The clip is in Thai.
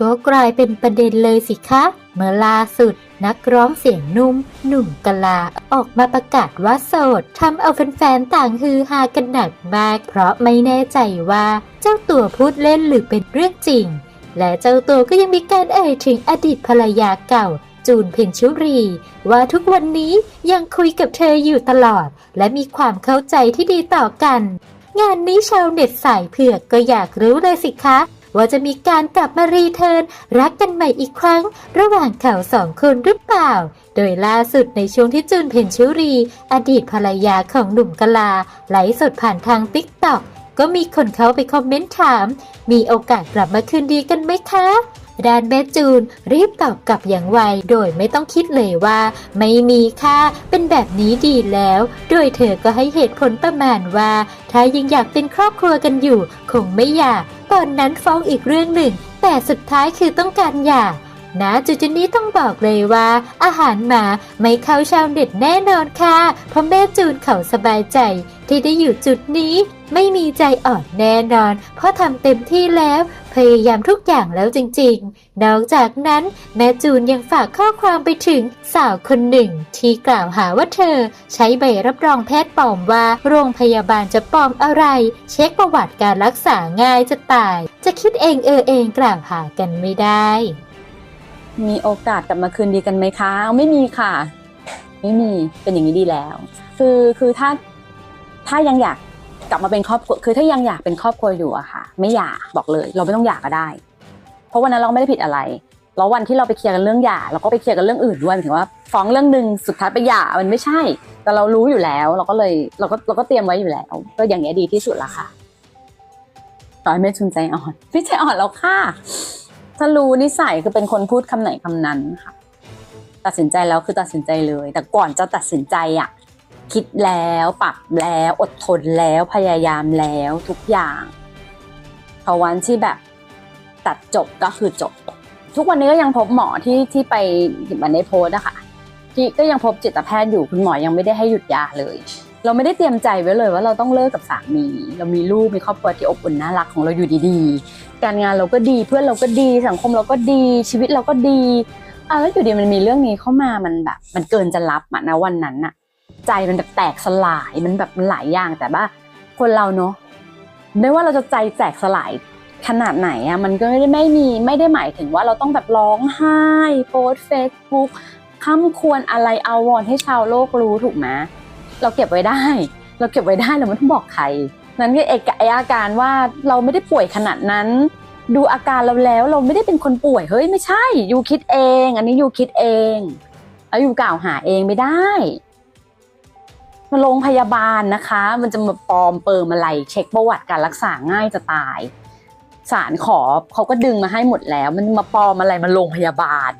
ก็กลายเป็นประเด็นเลยสิคะ เมื่อล่าสุด นักร้องเสียงนุ่ม หนุ่มกลาออกมาประกาศว่าโสดทำเอาแฟนๆต่างฮือฮากันหนักมาก เพราะไม่แน่ใจว่าเจ้าตัวพูดเล่นหรือเป็นเรื่องจริง และเจ้าตัวก็ยังมีการเอ่ยถึงอดีตภรรยาเก่าจูนเพ็ญชุรี ว่าทุกวันนี้ยังคุยกับเธออยู่ตลอด และมีความเข้าใจที่ดีต่อกัน งานนี้ชาวเน็ตสายเผือกก็อยากรู้เลยสิคะ ว่าจะมีการกลับมารีเทิร์นรักกันใหม่อีกครั้ง ระหว่างเขาสองคนหรือเปล่า โดยล่าสุดในช่วงที่จุนเพ็ญชุรี อดีตภรรยาของหนุ่มกลาไลฟ์สดผ่านทางติ๊กต็อกก็มีคนเข้าไปคอมเมนต์ถาม มีโอกาสกลับมาคืนดีกันไหมคะด้านแม่จูนรีบตอบกลับอย่างไว โดยไม่ต้องคิดเลยว่า ไม่มีค่ะเป็นแบบนี้ดีแล้ว โดยเธอก็ให้เหตุผลประมาณว่า ถ้ายังอยากเป็นครอบครัวกันอยู่ คงไม่หย่า ตอนนั้นฟ้องอีกเรื่องหนึ่ง แต่สุดท้ายคือต้องการหย่านะจุดจุดนี้ต้องบอกเลยว่า อาหารหมาไม่เข้าชาวเด็ดแน่นอนค่ะ เพราะแม่จูนเขาสบายใจ ที่ได้อยู่จุดนี้ ไม่มีใจอ่อนแน่นอน เพราะทำเต็มที่แล้ว ยายามทุกอย่างแล้วจริงๆ นอกจากนั้นแม่จูนยังฝากข้อความไปถึงสาวคนหนึ่ง ที่กล่าวหาว่าเธอใช้ใบรับรองแพทย์ปลอมว่า โรงพยาบาลจะปลอมอะไร เช็คประวัติการรักษาง่ายจะตาย จะคิดเองเออเองกล่าวหากันไม่ได้ มีโอกาสกลับมาคืนดีกันไหมคะ ไม่มีค่ะ ไม่มีเป็นอย่างนี้ดีแล้ว คือคือถ้าถ้ายังอยากกลับมาเป็นครอบครัวคือถ้ายังอยากเป็นครอบครัวอยู่อะค่ะ ไม่หย่าบอกเลย เราไม่ต้องหย่าก็ได้ เพราะวันนั้นเราไม่ได้ผิดอะไรแล้ววันที่เราไปเคลียร์กันเรื่องหย่าเราก็ไปเคลียร์กันเรื่องอื่นด้วยหมายถึงว่าฟ้องเรื่องหนึ่งสุดท้ายไปหย่ามันไม่ใช่ แต่เรารู้อยู่แล้ว เราก็เลยเราก็เราก็เตรียมไว้อยู่แล้ว ก็อย่างนี้ดีที่สุดละค่ะต่อยไม่ชุนใจอ่อนไม่ใจอ่อนแล้วค่ะถ้ารู้นิสัยคือเป็นคนพูดคำไหนคำนั้นค่ะ ตัดสินใจแล้วคือตัดสินใจเลย แต่ก่อนจะตัดสินใจอะคิดแล้วปรับแล้วอดทนแล้วพยายามแล้วทุกอย่าง อวันที่แบบตัดจบก็คือจบ ทุกวันนี้ก็ยังพบหมอที่ที่ไปเหมือนในโพสต์อะค่ะที่ก็ยังพบจิตแพทย์อยู่คุณหมอยังไม่ได้ให้หยุดยาเลย เราไม่ได้เตรียมใจไว้เลยว่าเราต้องเลิกกับสามี เรามีลูกมีครอบครัวที่อบอุ่นน่ารักของเราอยู่ดีๆ การงานเราก็ดีเพื่อนเราก็ดีสังคมเราก็ดีชีวิตเราก็ดีอะแล้วอยู่ดีมันมีเรื่องนี้เข้ามามันแบบ มันเกินจะรับอะนะวันนั้นอะใจมันแบบแตกสลายมันแบบมันหลายอย่างแต่ว่าคนเราเนาะ ไม่ว่าเราจะใจแตกสลายขนาดไหนอะมันก็ไม่ได้ไม่มีไม่ได้หมายถึงว่าเราต้องแบบร้องไห้โพสเฟซบุ๊กค้ำควรอะไรเอาวอนให้ชาวโลกรู้ถูกไหมเราเก็บไว้ได้ เราเก็บไว้ได้เราไม่ต้องบอกใคร นั้นก็เอกไออาการว่าเราไม่ได้ป่วยขนาดนั้น ดูอาการเราแล้วเราไม่ได้เป็นคนป่วยเฮ้ยไม่ใช่ยูคิดเอง อันนี้ยูคิดเองแล้วยูกล่าวหาเองไม่ได้ โรงพยาบาลนะคะ มันจะมาปลอมเปิมอะไร เช็คประวัติการรักษาง่ายจะตาย สารขอเขาก็ดึงมาให้หมดแล้ว มันมาปลอมอะไรมาโรงพยาบาล